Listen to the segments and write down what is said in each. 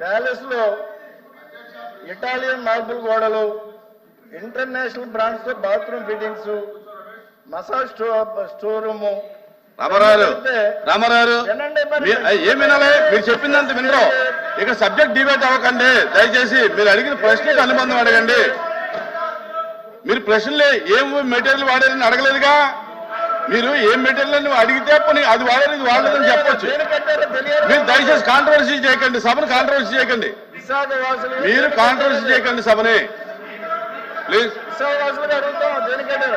ప్యాలెస్లో Italian marble గోడలు international బ్రాండ్స్తో బాత్రూమ్ ఫిట్టింగ్స్ మసాజ్ స్టో స్టోర్ రూమ్. రామారావు రామారావు ఏం వినాలి? మీరు చెప్పిందంత వినరు ఇక సబ్జెక్ట్ డిబేట్ అవ్వకండి. దయచేసి మీరు అడిగిన ప్రశ్నకు అనుబంధం అడగండి. మీరు ప్రశ్నలే ఏం మెటీరియల్ వాడారని అడగలేదుగా? మీరు ఏం మెటీరియల్ అడిగితే పోనీ అది వాడారు ఇది వాడలేదని చెప్పొచ్చు మీరు దయచేసి కాంట్రవర్సీ చేయకండి సభను కాంట్రవర్సీ చేయకండి. మీరు కాంట్రవర్సీ చేయకండి సభని. ప్లీజ్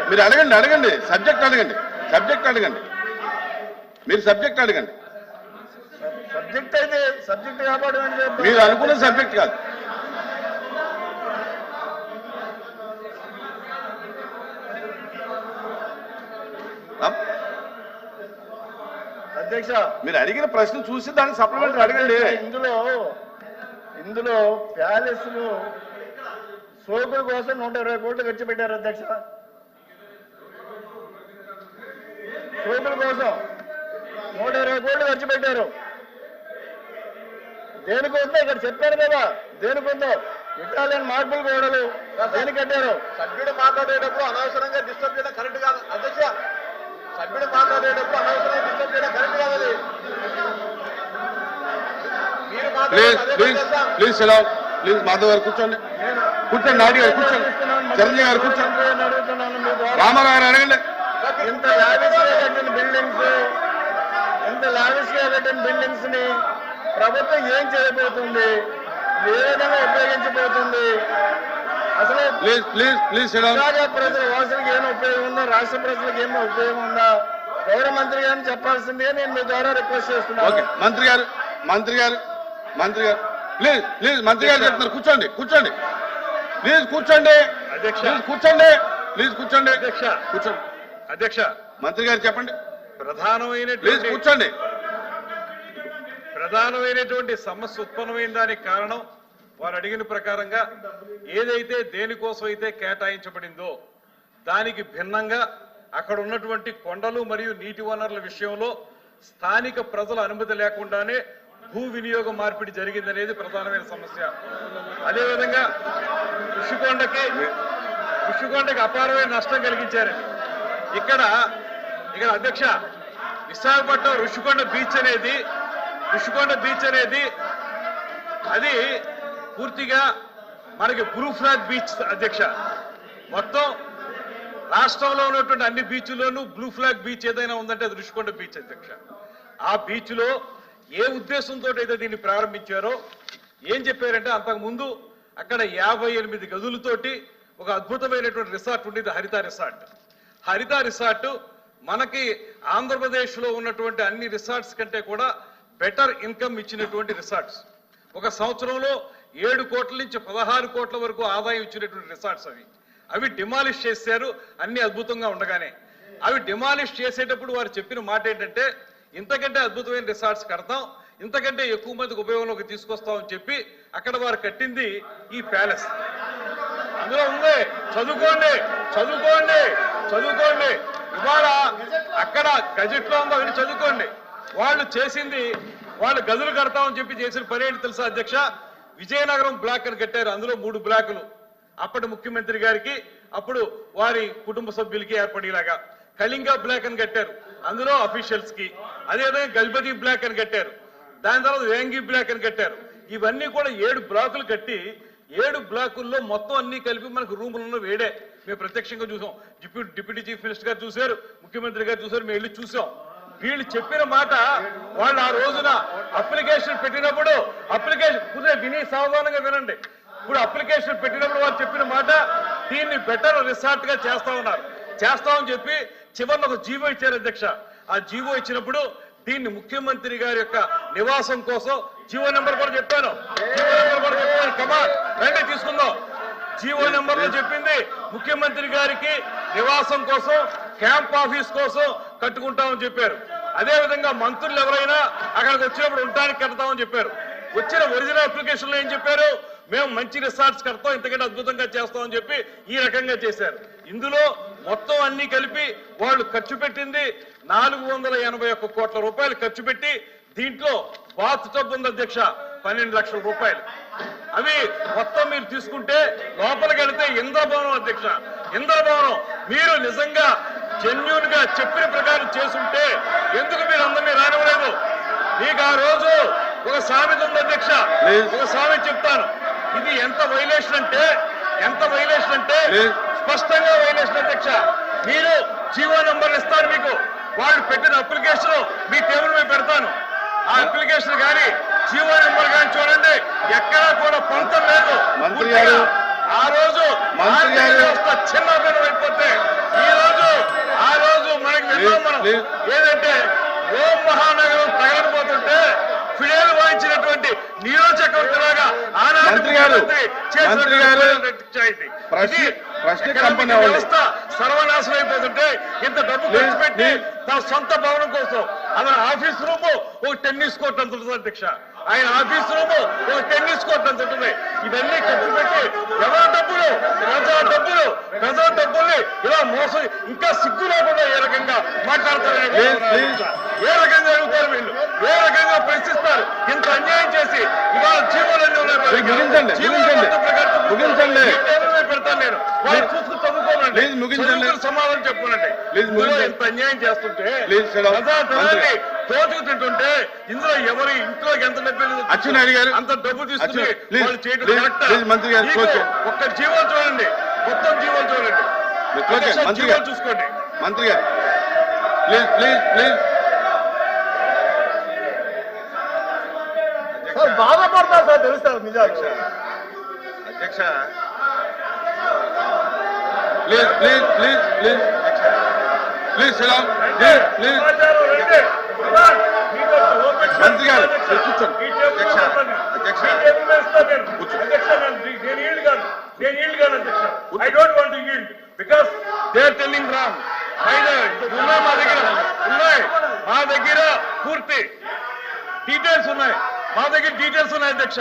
మీరు అడగండి అడగండి. సబ్జెక్ట్ అడగండి. సబ్జెక్ట్ అడగండి. మీరు సబ్జెక్ట్ అడగండి. సబ్జెక్ట్ అయితే సబ్జెక్ట్ కాపాడు మీరు అనుకున్న సబ్జెక్ట్ కాదు. అధ్యక్ష మీరు అడిగిన ప్రశ్న చూసి దానికి సప్లిమెంటరీ అడగండి. ఇందులో ఇందులో ప్యాలెస్లో సోకుల కోసం నూట ఇరవై కోట్లు ఖర్చు పెట్టారు అధ్యక్ష. సోకుల కోసం నూట ఇరవై కోట్లు ఖర్చు పెట్టారు. దేనికి ఉందో ఇక్కడ చెప్పారు కదా దేనికి ఉందో ఇటాలియన్ మార్బుల్ గోడలు దేనికి కట్టారు? సభ్యుడు మాట్లాడేటప్పుడు అనవసరంగా డిస్టర్బ్ చేయడం కరెక్ట్ కాదు. అధ్యక్ష సభ్యుడు మాట్లాడేటప్పుడు డిస్టర్బ్ చేయడం కరెక్ట్ ప్లీజ్ మాట్లాడే ప్లీజ్ ప్లీజ్ సెలవు. ప్లీజ్ మాధవ్ గారు కూర్చోండి. కూర్చోండి నాయుడు గారు కూర్చోండి. చిరంజీవి గారు కూర్చోండి. రామారావు గారు అడగండి. ఇంత లావిష్గా కట్టిన బిల్డింగ్స్ ఇంత లావిష్గా కట్టిన బిల్డింగ్స్ని ప్రభుత్వం ఏం చేయబోతుంది? ఏ విధంగా ఉపయోగించబోతుంది? అసలు ప్లీజ్ ప్లీజ్ ప్లీజ్ ప్రజల వాసులకు ఏం ఉపయోగం ఉందో రాష్ట్ర ప్రజలకు ఏం ఉపయోగం ఉందా గౌరవ మంత్రి గారిని చెప్పాల్సిందే నేను మీ ద్వారా రిక్వెస్ట్ చేస్తున్నాను. మంత్రి గారు మంత్రి గారు మంత్రి గారు. ప్లీజ్ ప్లీజ్ మంత్రి గారు చెప్తున్నారు. కూర్చోండి కూర్చోండి. ప్లీజ్ కూర్చోండి. ప్లీజ్ కూర్చోండి ప్లీజ్ కూర్చోండి. అధ్యక్ష. కూర్చోండి. అధ్యక్ష. మంత్రి గారు చెప్పండి. ప్లీజ్ ప్రధానమైనటువంటి కూర్చోండి. ప్రధానమైనటువంటి సమస్య ఉత్పన్నమైన దానికి కారణం వారు అడిగిన ప్రకారంగా ఏదైతే దేనికోసం అయితే కేటాయించబడిందో దానికి భిన్నంగా అక్కడ ఉన్నటువంటి కొండలు మరియు నీటి వనరుల విషయంలో స్థానిక ప్రజల అనుమతి లేకుండానే భూ వినియోగ మార్పిడి జరిగిందనేది ప్రధానమైన సమస్య. అదేవిధంగా ఋషికొండకి ఋషికొండకి అపారమైన నష్టం కలిగించారండి. ఇక్కడ ఇక్కడ అధ్యక్ష విశాఖపట్నం ఋషికొండ బీచ్ అనేది ఋషికొండ బీచ్ అనేది అది పూర్తిగా మనకి బ్లూఫ్లాగ్ బీచ్ అధ్యక్ష. మొత్తం రాష్ట్రంలో ఉన్నటువంటి అన్ని బీచ్లోనూ బ్లూ ఫ్లాగ్ బీచ్ ఏదైనా ఉందంటే అది బీచ్ అధ్యక్ష. ఆ బీచ్లో ఏ ఉద్దేశంతో అయితే దీన్ని ప్రారంభించారో ఏం చెప్పారంటే అంతకుముందు అక్కడ యాభై ఎనిమిది గదులతోటి ఒక అద్భుతమైనటువంటి రిసార్ట్ ఉండేది హరిత రిసార్ట్. హరిత రిసార్ట్ మనకి ఆంధ్రప్రదేశ్లో ఉన్నటువంటి అన్ని రిసార్ట్స్ కంటే కూడా బెటర్ ఇన్కమ్ ఇచ్చినటువంటి రిసార్ట్స్. ఒక సంవత్సరంలో ఏడు కోట్ల నుంచి పదహారు కోట్ల వరకు ఆదాయం ఇచ్చినటువంటి రిసార్ట్స్ అవి. అవి డిమాలిష్ చేశారు అన్ని అద్భుతంగా ఉండగానే. అవి డిమాలిష్ చేసేటప్పుడు వారు చెప్పిన మాట ఏంటంటే ఇంతకంటే అద్భుతమైన రిసార్ట్స్ కడతాం ఇంతకంటే ఎక్కువ మందికి ఉపయోగంలోకి తీసుకొస్తామని చెప్పి అక్కడ వారు కట్టింది ఈ ప్యాలెస్. అందులో ఉంది చదువుకోండి చదువుకోండి చదువుకోండి. ఇవాళ అక్కడ గజెట్లో ఉందో అని చదువుకోండి. వాళ్ళు చేసింది వాళ్ళు గదులు కడతామని చెప్పి చేసిన పని ఏంటి తెలుసా అధ్యక్ష? విజయనగరం బ్లాక్ అని కట్టారు. అందులో మూడు బ్లాకులు. అప్పటి ముఖ్యమంత్రి గారికి అప్పుడు వారి కుటుంబ సభ్యులకి ఏర్పడేలాగా. కళింగ బ్లాక్ అని కట్టారు. అందులో అఫీషియల్స్కి అదేవిధంగా గల్బదీ బ్లాక్ అని కట్టారు. దాని తర్వాత వేంగి బ్లాక్ అని కట్టారు. ఇవన్నీ కూడా ఏడు బ్లాకులు కట్టి ఏడు బ్లాకుల్లో మొత్తం అన్ని కలిపి మనకు రూములను వేడే. మేము ప్రత్యక్షంగా చూసాం. డిప్యూటీ డిప్యూటీ చీఫ్ మినిస్టర్ గారు చూశారు ముఖ్యమంత్రి గారు చూశారు మేము వెళ్ళి చూసాం. వీళ్ళు చెప్పిన మాట వాళ్ళు ఆ రోజున అప్లికేషన్ పెట్టినప్పుడు అప్లికేషన్ కుదిరే విని సావధానంగా వినండి. ఇప్పుడు అప్లికేషన్ పెట్టినప్పుడు వారు చెప్పిన మాట దీన్ని బెటర్ రిసార్ట్గా చేస్తా ఉన్నారు. చేస్తామని చెప్పి చివరిని ఒక జీవో ఇచ్చారు అధ్యక్ష. ఆ జీవో ఇచ్చినప్పుడు దీన్ని ముఖ్యమంత్రి గారి యొక్క నివాసం కోసం జీవో నెంబర్ కూడా చెప్పాను. జీవో నెంబర్ కూడా చెప్పాను. కమా రండి తీసుకుందాం. జీవో నెంబర్లో చెప్పింది ముఖ్యమంత్రి గారికి నివాసం కోసం క్యాంప్ ఆఫీస్ కోసం కట్టుకుంటామని చెప్పారు. అదే విధంగా మంత్రులు ఎవరైనా అక్కడికి వచ్చినప్పుడు ఉండడానికి కడతామని చెప్పారు. వచ్చిన ఒరిజినల్ అప్లికేషన్లో ఏం చెప్పారు? మేము మంచి రిసార్ట్స్ కడతాం ఇంతకంటే అద్భుతంగా చేస్తామని చెప్పి ఈ రకంగా చేశారు. ఇందులో మొత్తం అన్ని కలిపి వాళ్ళు ఖర్చు పెట్టింది నాలుగు వందల ఎనభై ఒక్క కోట్ల రూపాయలు ఖర్చు పెట్టి దీంట్లో బాత్ టబ్ ఉంది అధ్యక్ష పన్నెండు లక్షల రూపాయలు. అవి మొత్తం మీరు తీసుకుంటే లోపలికి వెళితే ఇంద్రభవనం అధ్యక్ష. ఇంద్రభవనం మీరు నిజంగా జెన్యున్గా చెప్పిన ప్రకారం చేసుంటే ఎందుకు మీరు అందరినీ రానివ్వలేదు మీకు ఆ రోజు ఒక సామెత ఉంది అధ్యక్ష. ఒక సామెత చెప్తాను ఇది ఎంత వైలేషన్ అంటే ఎంత వైలేషన్ అంటే. స్పష్టంగా వైలేషన్ అధ్యక్ష మీరు జీవో నంబర్ ఇస్తారు మీకు వాళ్ళు పెట్టిన అప్లికేషన్ మీ టేబుల్ మీద పెడతాను ఆ అప్లికేషన్ కానీ జీవో నెంబర్ కానీ చూడండి ఎక్కడా కూడా పొంతం లేదు. ఆ రోజు. వ్యవస్థ చిన్నభిన్నం అయిపోతే ఆ రోజు మనకి విన్నాం మనం. ఏదంటే ఓం మహానగరం తగలబోతుంటే ఫిడేలు వాయించినటువంటి గారు, ముఖ్యమంత్రి చేసినటువంటి మంత్రి గారు. వ్యవస్థ సర్వనాశనం అయిపోతుంటే ఇంత డబ్బు ఖర్చు పెట్టి. తన సొంత భవనం కోసం అతని ఆఫీస్ రూమ్ ఒక టెన్నిస్ కోర్ట్ అంత అధ్యక్ష ఆయన ఆఫీస్ రూమ్ ఒక టెన్నిస్ కోర్ట్ అంత ఉంటుంది ఇవన్నీ ఖర్చు పెట్టి ఎవరి డబ్బులు? ప్రజా డబ్బులు. ప్రజా డబ్బుల్ని ఇలా మోసం ఇంకా సిగ్గు లేకుండా ఏ రకంగా మాట్లాడతారు. ఏ రకంగా అడుగుతారు వీళ్ళు? ఏ రకంగా ప్రశ్నిస్తారు? ఇంత అన్యాయం చేసి ఇవాళ ఉన్నాయి జీవోల ముగించండి. పెడతాను నేను. వాళ్ళు చూసుకుని చదువుకోనండి. సమాధానం చెప్పుకోనండి. ఇంత అన్యాయం చేస్తుంటే Please, sit దోచుకు తింటుంటే ఇందులో ఎవరి ఇంట్లోకి ఎంత డబ్బు వెళ్ళిందో అచ్చెన్నాయుడు గారు. అంత డబ్బు తీసుకుని వాళ్ళు చేయడం కరెక్టా? మంత్రి గారు. ఒక్క జీవోలు చూడండి. మొత్తం జీవోలు చూడండి. మంత్రి గారు. చూసుకోండి. మంత్రి గారు. Please please please. సార్ బాధపడతారు సార్ తెలుస్తారు నిజాలు. అధ్యక్ష. Please please please please. Please please please. మంత్రి గారు, కూర్చోండి. అధ్యక్ష. అధ్యక్ష. అధ్యక్ష, నేను ఈల్డ్ కాను. నేను ఈల్డ్ కాను, అధ్యక్ష. Want to yield because they are telling wrong. అయితే ఉన్నాయి మా దగ్గర ఉన్నాయి మా దగ్గర పూర్తి డీటెయిల్స్ ఉన్నాయి మా దగ్గర డీటెయిల్స్ ఉన్నాయి అధ్యక్ష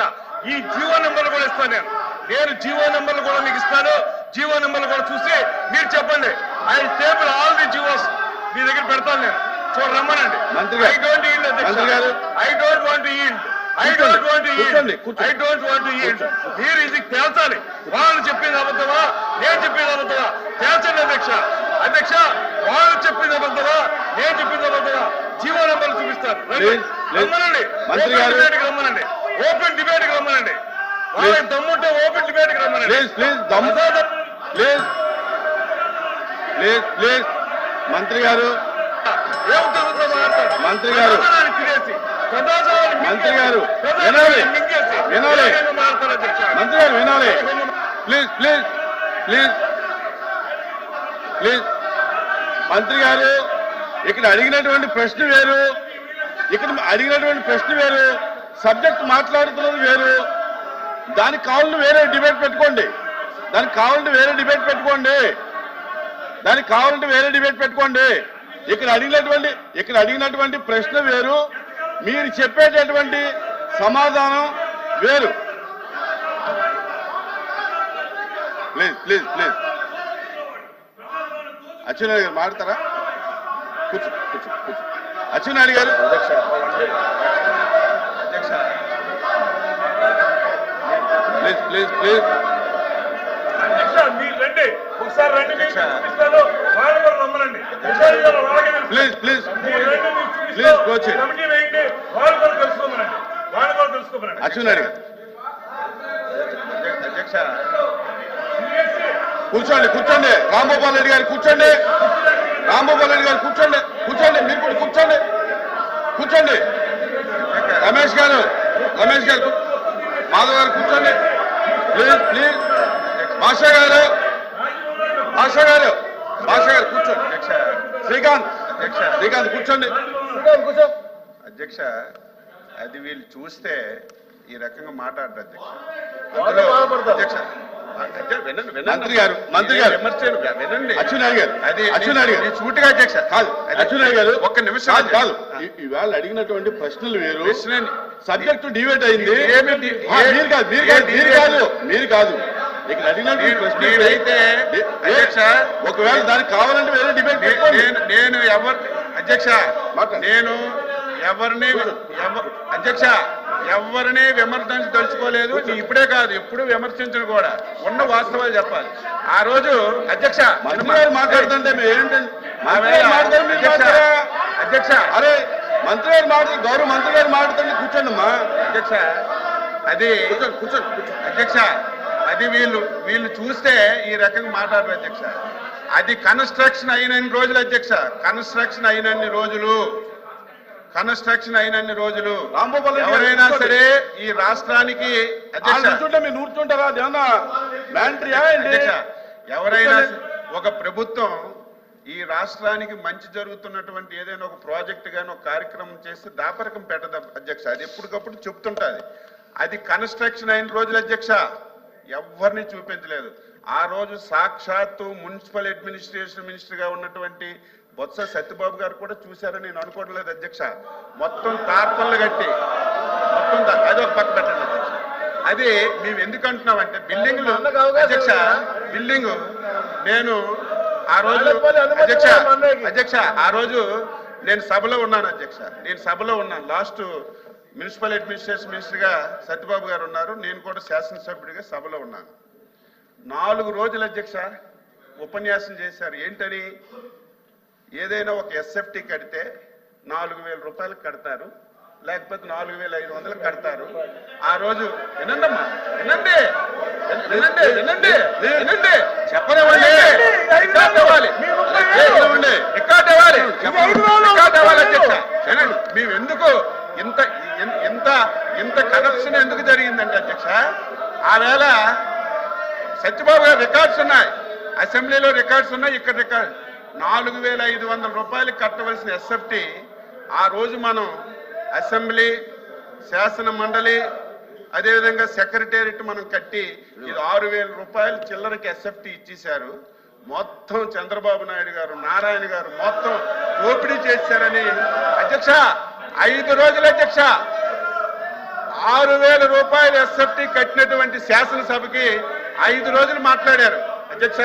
ఈ జీవో నెంబర్లు కూడా ఇస్తాను నేను నేను జీవో నెంబర్లు కూడా మీకు ఇస్తాను జీవో నెంబర్లు కూడా చూసి మీరు చెప్పండి I table all the GOs మీ దగ్గర పెడతాను నేను రమ్మనండి. I don't yield. I don't want yield I. Don't want yield. I don't want yield మీరు ఇది తేల్చాలి. వాళ్ళు చెప్పింది అబద్ధమా? నేను చెప్పింది అబద్ధమా? తేల్చండి అధ్యక్ష. అధ్యక్ష వాళ్ళు చెప్పింది అబద్ధమా? నేను చెప్పింది అబద్ధమా? జీవో నెంబర్లు చూపిస్తారు. రండి. Please, please. రమ్మనండి. మంత్రి ఓపెన్ గారు. డిబేట్కి రమ్మనండి. ఓపెన్ రమ్మనండి. వాళ్ళకి దమ్ముంటే ఓపెన్ రమ్మనండి. ప్లీజ్ ప్లీజ్ దమ్ ప్లీజ్ ప్లీజ్ ప్లీజ్ మంత్రి గారు. మంత్రి గారు. మంత్రి గారు, వినాలి. వినాలి. మంత్రి గారు వినాలి. Please please please. ప్లీజ్. మంత్రి గారు ఇక్కడ అడిగినటువంటి ప్రశ్న వేరు. ఇక్కడ అడిగినటువంటి ప్రశ్న వేరు. సబ్జెక్ట్ మాట్లాడుతున్నది వేరు. దానికి కావాలని వేరే డిబేట్ పెట్టుకోండి. దానికి కావాలంటే వేరే డిబేట్ పెట్టుకోండి. దానికి కావాలంటే వేరే డిబేట్ పెట్టుకోండి. ఇక్కడ అడిగినటువంటి ఇక్కడ అడిగినటువంటి ప్రశ్న వేరు. మీరు చెప్పేటటువంటి సమాధానం వేరు. Please please please. అచ్చెన్నాయుడు గారు మాడతారా కూర్చో కూర్చో కూర్చో. అచ్చెన్నాయుడు గారు. అధ్యక్ష ప్లీజ్ ప్లీజ్ ప్లీజ్. రండి. ఒకసారి రండి మీకు. చూపిస్తాను వాళ్ళు కూడా రమ్మనండి. Please please. Please, coach. Committee వేయండి. వాళ్ళు కూడా తెలుసుకోమనండి. వాళ్ళు కూడా తెలుసుకోమనండి. అచ్చెన్నాయుడు గారు అధ్యక్ష కూర్చోండి కూర్చోండి. రాంగోపాల్ రెడ్డి గారు కూర్చోండి. రాంగోపాల్ రెడ్డి గారు కూర్చోండి. కూర్చోండి మీరు కూడా కూర్చోండి. కూర్చోండి. రమేష్ గారు రమేష్ గారు మాధవ్ గారు కూర్చోండి. ప్లీజ్ ప్లీజ్ భాషా గారు. భాషా గారు భాషా గారు కూర్చోండి. అధ్యక్ష. శ్రీకాంత్ అధ్యక్ష. శ్రీకాంత్ కూర్చోండి. కూర్చో. అధ్యక్ష అది వీళ్ళు చూస్తే ఈ రకంగా మాట్లాడరు అధ్యక్ష. అధ్యక్ష మంత్రి గారు, మంత్రి గారు. వినండి. అచ్చెన్నాయుడు గారు అది అచ్చెన్నాయుడు గారు. సూటిగా అధ్యక్ష. కాదు అచ్చెన్నాయుడు గారు ఒక్క నిమిషం కాదు ఇవాళ అడిగినటువంటి ప్రశ్నలు వేరు. సబ్జెక్టు డివేట్ అయింది. మీరు కాదు మీరు కాదు మీరు? కాదు. నేనైతే అధ్యక్ష ఒకవేళ దానికి కావాలంటే వేరే డిబేట్ నేను ఎవరు అధ్యక్ష. నేను ఎవరిని ఎవ- అధ్యక్ష ఎవరిని విమర్శించదలుచుకోలేదు నీ ఇప్పుడే కాదు ఎప్పుడు విమర్శించను కూడా. ఉన్న వాస్తవాలు చెప్పాలి. ఆ రోజు అధ్యక్ష మాట్లాడుతుంటే అధ్యక్ష అరే మంత్రి గారు మాట్లాడు గౌరవ మంత్రి గారు మాట్లాడుతుంటే కూర్చోండి అమ్మా అధ్యక్ష అది కూర్చోండి కూర్చోండి కూర్చోండి. అధ్యక్ష అది వీళ్ళు వీళ్ళు చూస్తే ఈ రకంగా మాట్లాడరు అధ్యక్ష. అది కన్స్ట్రక్షన్ అయినన్ని రోజులు అధ్యక్ష? కన్స్ట్రక్షన్ అయినన్ని రోజులు? కన్స్ట్రక్షన్ అయినన్ని రోజులు? ఎవరైనా. సరే ఈ రాష్ట్రానికి ఎవరైనా ఒక ప్రభుత్వం ఈ రాష్ట్రానికి మంచి జరుగుతున్నటువంటి ఏదైనా ఒక ప్రాజెక్ట్ గాని ఒక కార్యక్రమం చేస్తే దాపరకం పెట్టదు అధ్యక్ష. అది ఎప్పటికప్పుడు చెప్తుంటది. అది కన్స్ట్రక్షన్ అయిన రోజులు అధ్యక్ష. ఎవరిని చూపించలేదు. ఆ రోజు సాక్షాత్తు మున్సిపల్ అడ్మినిస్ట్రేషన్ మినిస్టర్గా ఉన్నటువంటి బొత్స సత్యబాబు గారు కూడా చూశారని నేను అనుకోవడం లేదు అధ్యక్ష. మొత్తం తార్పన్లు కట్టి మొత్తం అది ఒక పక్క పెట్టండి. అది మేము ఎందుకు అంటున్నామంటే బిల్డింగ్ అధ్యక్ష? బిల్డింగ్ నేను ఆ రోజు అధ్యక్ష? అధ్యక్ష ఆ రోజు నేను సభలో ఉన్నాను అధ్యక్ష. నేను సభలో ఉన్నాను. లాస్ట్ మున్సిపల్ అడ్మినిస్ట్రేషన్ మినిస్టర్గా సత్యబాబు గారు ఉన్నారు. నేను కూడా శాసనసభ్యుడిగా సభలో ఉన్నాను. నాలుగు రోజులు అధ్యక్ష ఉపన్యాసం చేశారు. ఏంటని? ఏదైనా ఒక ఎస్ఎఫ్టీ కడితే నాలుగు వేల రూపాయలు కడతారు. లేకపోతే నాలుగు వేల ఐదు వందలు కడతారు. ఆ రోజు వినండమ్మా వినండి. వినండి వినండి వినండి. చెప్పనివ్వండి. రికార్డ్ ఇవ్వాలి చెప్పనివ్వండి. రికార్డ్ ఇవ్వాలి. రికార్డ్ ఇవ్వాలి అధ్యక్ష. వినండి. మేము ఎందుకు ఇంత ఇంత ఇంత కరప్షన్ ఎందుకు జరిగిందంటే అధ్యక్ష? ఆ సత్యబాబు గారు రికార్డ్స్ ఉన్నాయి. అసెంబ్లీలో రికార్డ్స్ ఉన్నాయి. ఇక్కడ రికార్డ్ నాలుగు వేల ఐదు వందల రూపాయలు కట్టవలసిన ఎస్ఎఫ్టీ ఆ రోజు మనం అసెంబ్లీ శాసన మండలి అదేవిధంగా సెక్రటేరియట్ మనం కట్టి ఇది ఆరు వేల రూపాయలు చిల్లరకి ఎస్ఎఫ్టీ ఇచ్చేశారు. మొత్తం చంద్రబాబు నాయుడు గారు నారాయణ గారు మొత్తం దోపిడీ చేశారని అధ్యక్ష ఐదు రోజుల అధ్యక్ష. ఆరు వేల రూపాయలు ఎస్ఎఫ్టీ కట్టినటువంటి శాసనసభకి ఐదు రోజులు మాట్లాడారు. అధ్యక్ష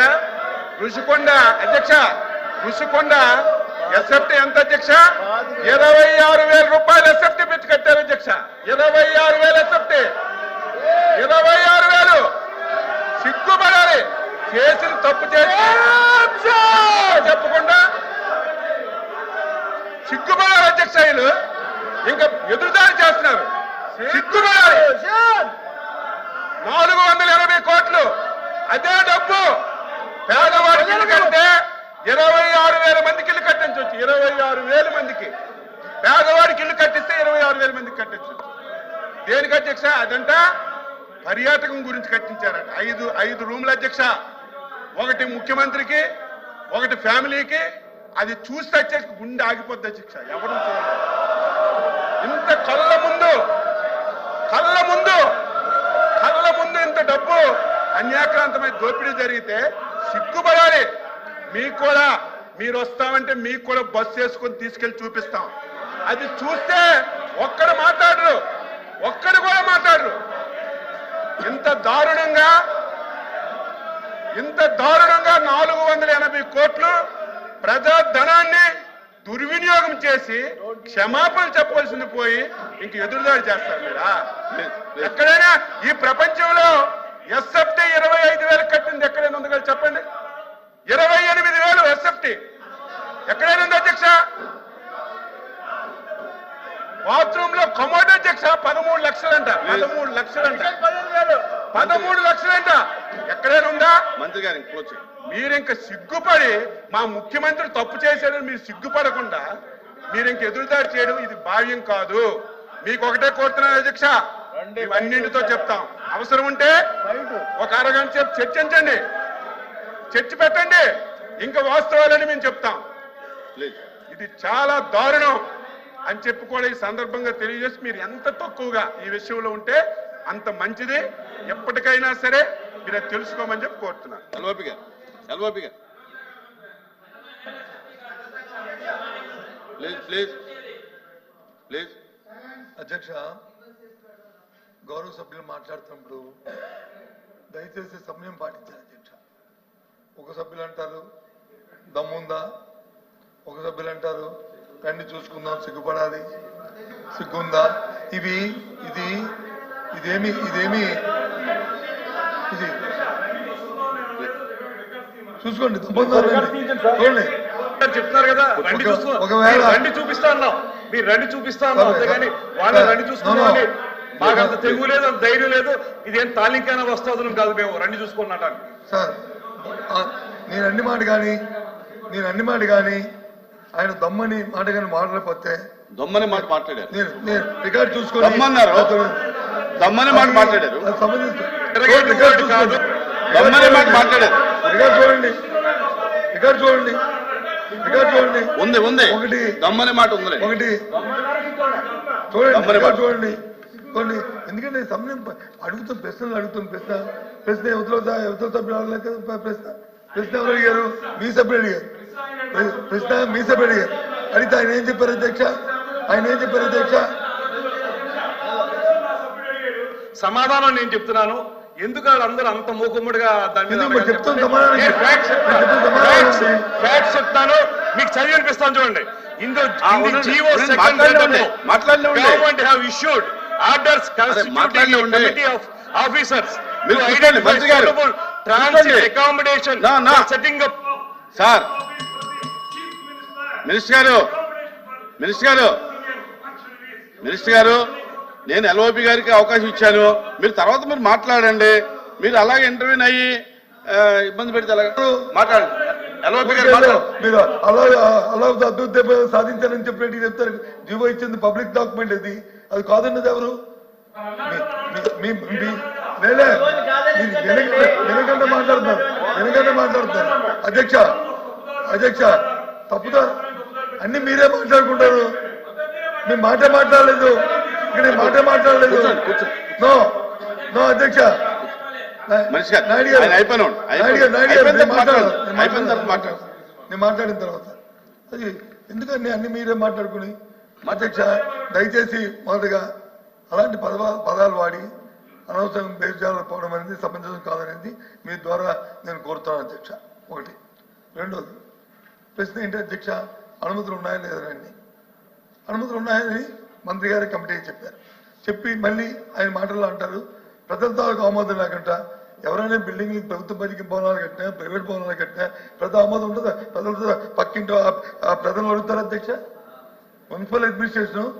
ఋషికొండ అధ్యక్ష ఋషికొండ ఎస్ఎఫ్టీ ఎంత అధ్యక్ష? ఇరవై ఆరు వేల రూపాయలు ఎస్ఎఫ్టీ పెట్టి కట్టారు అధ్యక్ష. ఇరవై ఆరు వేల ఎస్ఎఫ్టీ. ఇరవై ఆరు వేలు. సిగ్గుపడాలి. చేసిన తప్పు చేసి చెప్పకుండా. సిగ్గుపడాలి అధ్యక్ష వీళ్ళు. ఇంకా ఎదురుదారి చేస్తున్నారు. సిగ్గుపడాలి నాలుగు వందల ఎనభై కోట్లు. అదే డబ్బు. పేదవాడికి ఇల్లు కడితే ఇరవై ఆరు వేల మందికి ఇల్లు కట్టించవచ్చు ఇరవై ఆరు వేల మందికి. పేదవాడికి ఇల్లు కట్టిస్తే ఇరవై ఆరు వేల మందికి కట్టించవచ్చు దేనికి అధ్యక్ష? అదంట పర్యాటకం గురించి కట్టించారట. ఐదు ఐదు రూముల అధ్యక్ష. ఒకటి ముఖ్యమంత్రికి ఒకటి ఫ్యామిలీకి. అది చూస్తే అధ్యక్ష గుండె ఆగిపోద్ది అధ్యక్ష. ఎవరు చూడలేదు ఇంత కళ్ళ ముందు కళ్ళ ముందు కళ్ళ ముందు ఇంత డబ్బు అన్యాక్రాంతమైన దోపిడీ జరిగితే సిగ్గుపడాలి. మీకు కూడా మీరు వస్తామంటే మీకు కూడా బస్సు వేసుకొని తీసుకెళ్ళి చూపిస్తాం. అది చూస్తే ఒక్కడు మాట్లాడరు ఒక్కడు కూడా మాట్లాడరు. ఇంత దారుణంగా ఇంత దారుణంగా నాలుగు వందల ఎనభై కోట్లు ప్రజా ధనాన్ని దుర్వినియోగం చేసి క్షమాపణ చెప్పవలసింది పోయి ఇంక ఎదురుదాడి చేస్తారు మీరా ఎక్కడైనా ఈ ప్రపంచంలో ఎస్ఎఫ్టీ ఇరవై ఐదు వేలు కట్టింది ఎక్కడైనా ఉంది కదా చెప్పండి? ఇరవై ఎనిమిది వేలు ఎస్ఎఫ్టీ. ఎక్కడైనా ఉంది అధ్యక్ష? బాత్రూమ్లో కమోడ్ అధ్యక్ష పదమూడు లక్షలంట పదమూడు లక్షలంట. పదమూడు ఉందా మంత్రి గారు కూర్చో. మీరు ఇంక సిగ్గుపడి మా ముఖ్యమంత్రి తప్పు చేశారని మీరు సిగ్గుపడకుండా మీరు ఇంక ఎదురుదాడి చేయడం ఇది భావ్యం కాదు. మీకు ఒకటే కోరుతున్నాను అధ్యక్ష. ఇవన్నింటితో చెప్తాం. అవసరం ఉంటే ఒక అరగంట సేపు చర్చించండి. చర్చ పెట్టండి. ఇంకా వాస్తవాలని మేము చెప్తాం. ఇది చాలా దారుణం అని చెప్పి కూడా ఈ సందర్భంగా తెలియజేసి మీరు ఎంత తక్కువగా ఈ విషయంలో ఉంటే అంత మంచిది. ఎప్పటికైనా సరే మీరు అది తెలుసుకోమని చెప్పి కోరుతున్నాను. ఎల్ఓపి గారు ఎల్ఓపి గారు ప్లీజ్ ప్లీజ్. ప్లీజ్. అధ్యక్ష గౌరవ సభ్యులు మాట్లాడుతున్నప్పుడు దయచేసి సమయం పాటించాలి అధ్యక్ష. ఒక సభ్యులు అంటారు దమ్ముందా? ఒక సభ్యులు అంటారు రండి చూసుకుందాం సిగ్గుపడాలి. సిగ్గుందా? ఇవి ఇది ఇదేమి ఇదేమి ఇది. చూసుకోండి చెప్తున్నారు కదా రండి ఒక- చూస్తూ ఒకవేళ- రండి చూపిస్తా అన్నాం. మీరు రండి చూపిస్తా అన్నాం సరే, అంతేగాని సరే. వాళ్ళని సరే. రండి చూసుకున్నామని. మాకు అంత తెగువ లేదు అంత ధైర్యం లేదు. ఇదేం తాలింకైనా వస్తుంది కాదు మేము. రండి చూసుకున్నటానికి సార్ ఆ, నేను అన్ని మాట కానీ నేను అన్ని మాట కానీ ఆయన దమ్మని మాట కానీ మాట్లాడకపోతే దొమ్మని మాట మాట్లాడారు. నేను రికార్డ్ చూసుకొని దమ్మన్నారు. దమ్మని మాట మాట్లాడారు. సంబంధించి కాదు. చూసుకోండి. దమ్మని మాట మాట్లాడారు రికార్డ్ చూడండి. రికార్డ్ చూడండి. రికార్డ్ చూడండి. ఉంది ఉంది. ఒకటి. దమ్మని మాట ఉంది ఒకటి. చూడండి. చూడండి. కొన్ని ఎందుకంటే సమయం అడుగుతాం ప్రశ్నలు అడుగుతాం ప్రశ్న. ప్రశ్న యువతల యువతల సభ్యులు అడగలేదు ప్రశ్న. ప్రశ్న ఎవరు అడిగారు? మీ సభ్యులు అడిగారు. ప్ర- ప్రశ్న మీ సభ్యులు అడిగారు. అడిగితే ఆయన ఏం చెప్పారు అధ్యక్ష? ఆయన ఏం చెప్పారు అధ్యక్ష? సమాధానం నేను చెప్తున్నాను. ఎందుకు వాళ్ళందరూ అంత మూకుమ్మడిగా దాని మీద చెప్తాను మీకు చదివి వినిపిస్తాను చూడండి ఇందు ఆ, ఉండండి. జీవో ఉండండి. సెకండ్ మాట్లాడలే ఉండే. మాట్లాడలే ఉండే. గవర్నమెంట్ హ్యావ్ ఇష్యూడ్ ఆర్డర్స్ మాట్లాడలే కాన్స్టిట్యూటింగ్ ఉండే. Committee of officers. Transit. Accommodation నా, నా. సెట్టింగ్ అప్ సార్ మినిస్టర్ గారు మినిస్టర్ గారు మినిస్టర్ గారు నేను ఎల్ఓపి గారికి అవకాశం ఇచ్చాను. మీరు తర్వాత మీరు మాట్లాడండి. మీరు అలాగే ఇంటర్వ్యూ అయ్యి ఇబ్బంది పెడితే మాట్లాడండి. మీరు అలా అలా అద్భుత సాధించారని చెప్పినట్టు చెప్తారు. జీవో ఇచ్చింది పబ్లిక్ డాక్యుమెంట్ ఇది అది కాదన్నది ఎవరు? లేలే వెనకంటే మాట్లాడుతున్నారు. వెనకంటే మాట్లాడుతున్నారు. అధ్యక్ష అధ్యక్ష తప్పుదా? అన్ని మీరే మాట్లాడుకుంటారు. మీ మాట మాట్లాడలేదు. ఇక్కడ నేను మాట మాట్లాడలేదు. నో నో అధ్యక్ష. నాయుడు గారు అయిపోయిన నేను తర్వాత మాట్లాడను. తర్వాత మాట్లాడను. నేను మాట్లాడిన తర్వాత. అది ఎందుకని అన్ని మీరే మాట్లాడుకుని? అధ్యక్ష దయచేసి మొదటగా అలాంటి పదవ పదాలు వాడి అనవసరం బేజాలు పోవడం అనేది సమంజసం కాదనేది మీ ద్వారా నేను కోరుతాను అధ్యక్ష. ఒకటి. రెండోది ప్రశ్న ఏంటి అధ్యక్ష? అనుమతులు ఉన్నాయా లేదా అండి? అనుమతులు ఉన్నాయని మంత్రి గారు కమిటీకి చెప్పారు. చెప్పి మళ్ళీ ఆయన మాటల్లో అంటారు ప్రజల తాలూకు ఆమోదం లేకుండా ఎవరైనా బిల్డింగ్ ప్రభుత్వ పనికి భవనాలు కట్టినా ప్రైవేట్ భవనాలు కట్టినా ప్రజ ఆమోదం ఉంటుందా? ప్రజలతో పక్కింటో ఆ- ప్రజలు అడుగుతారు అధ్యక్ష? మున్సిపల్ అడ్మినిస్ట్రేషన్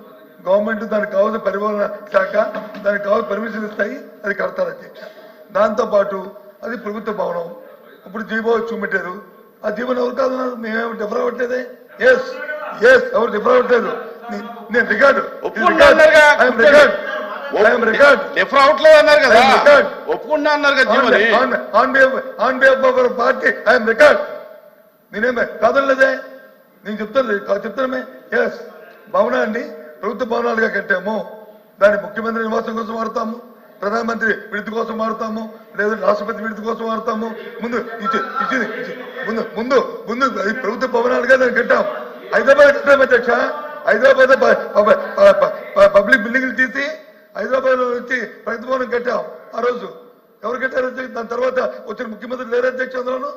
గవర్నమెంట్ దానికి కావాల్సిన పరిపాలన శాఖ దానికి కావాల్సిన పర్మిషన్ ఇస్తాయి అది కడతారు అధ్యక్ష. దాంతో పాటు అది ప్రభుత్వ భవనం. ఇప్పుడు జీవో చూపెట్టారు. ఆ జీవోని ఎవరు కాదు మేమేమి డిఫర్ అవ్వట్లేదే? ఎస్ ఎస్ ఎవరు డిఫర్ అవ్వట్లేదు. నేను రికార్డు. అవట్లేదు అన్నారు కదా. అన్నారు కదా on behalf of party. I'm record. నేనేమే నేను చెప్తాను చెప్తానమే ఎస్ భవనాన్ని ప్రభుత్వ భవనాలుగా కట్టాము. దాన్ని ముఖ్యమంత్రి నివాసం కోసం వాడతాము ప్రధానమంత్రి విడుదల కోసం వాడతాము లేదా రాష్ట్రపతి విడుదల కోసం వాడతాము ముందు ఇచ్చింది ముందు ముందు ముందు ప్రభుత్వ భవనాలుగా దాన్ని కట్టాం హైదరాబాద్ కట్టాం అధ్యక్ష. హైదరాబాద్ పబ్లిక్ బిల్డింగ్లు తీసి హైదరాబాద్లో వచ్చి ప్రగతి భవనం కట్టాం ఆ రోజు. ఎవరు కట్టారు దాని తర్వాత వచ్చిన ముఖ్యమంత్రి లేరు అధ్యక్ష అందులోను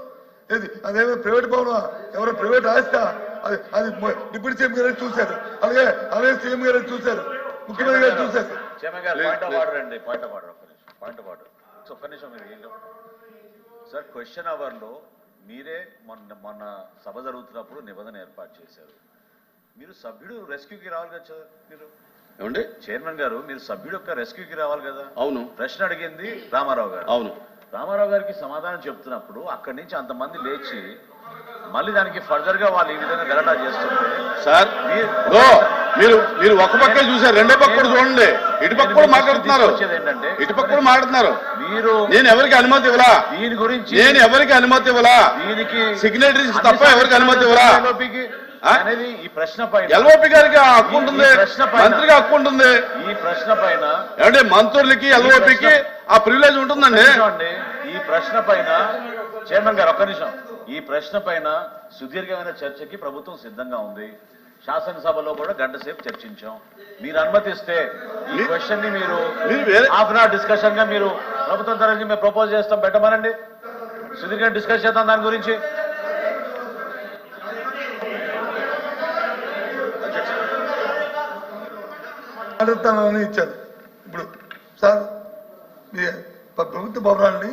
ఏది? అదేమో ప్రైవేట్ భవనం. ఎవరో ప్రైవేట్ ఆస్తా. అది అది డిప్యూటీ సీఎం గారు చూశారు. అలాగే అలాగే సీఎం గారు చూశారు. ముఖ్యమంత్రి గారు చూశారు. చైర్మన్ గారు లేదు, పాయింట్ ఆఫ్ లేదు. ఆర్డర్ అండి పాయింట్ ఆఫ్ ఆర్డర్ ఒక్క నిమిషం పాయింట్ ఆఫ్ ఆర్డర్. ఒక్క నిమిషం మీరు ఏం సార్ క్వశ్చన్ అవర్లో మీరే మొన్న మొన్న సభ జరుగుతున్నప్పుడు నిబంధన ఏర్పాటు చేశారు. మీరు సభ్యుడు రెస్క్యూకి రావాలి కదా మీరు? ఏమండి? చైర్మన్ గారు మీరు సభ్యుడు యొక్క రెస్క్యూకి రావాలి కదా? అవును. ప్రశ్న అడిగింది రామారావు గారు. అవును. రామారావు గారికి సమాధానం చెప్తున్నప్పుడు అక్కడి నుంచి అంతమంది లేచి మళ్ళీ దానికి ఫర్దర్గా వాళ్ళు ఈ విధంగా గలటా చేస్తుంటే సార్ మీరు- మీరు మీరు ఒక పక్కే చూసారు రెండో పక్క కూడా చూడండి. ఇటు పక్క కూడా మాట్లాడుతున్నారు. తీసుకొచ్చేది ఏంటంటే ఇటు పక్క కూడా మాట్లాడుతున్నారు. మీరు నేను ఎవరికి అనుమతి ఇవ్వలా? దీని గురించి నేను ఎవరికి అనుమతి ఇవ్వలా? దీనికి సిగ్నేటరీస్ తప్ప ఎవరికి అనుమతి ఇవ్వరా? అనేది ఈ ప్రశ్న పైన. ఎల్ఓపి గారికి హక్కు ఉంటుంది. ప్రశ్న పైన- మంత్రికి హక్కు ఉంటుంది. ఈ ప్రశ్న పైన. ఏమంటే మంత్రులకి ఎల్ఓపికి ఆ ప్రివిలేజ్ ఉంటుందండి? చూడండి ఈ ప్రశ్న పైన చైర్మన్ గారు ఒక్క నిమిషం. ఈ ప్రశ్న పైన సుదీర్ఘమైన చర్చకి ప్రభుత్వం సిద్ధంగా ఉంది. శాసనసభలో కూడా గంట సేపు చర్చించాం. మీరు అనుమతిస్తే ఈ మీ- క్వశ్చన్ని మీరు మీరు వేరే- హాఫ్ అన్ అవర్ డిస్కషన్గా మీరు ప్రభుత్వం తరఫు మేము ప్రపోజ్ చేస్తాం. పెట్టమనండి. సుదీర్ఘంగా డిస్కస్ చేద్దాం దాని గురించి. అడుగుతానని ఇచ్చారు. ఇప్పుడు సార్ మీ ప్రభుత్వ భవనాన్ని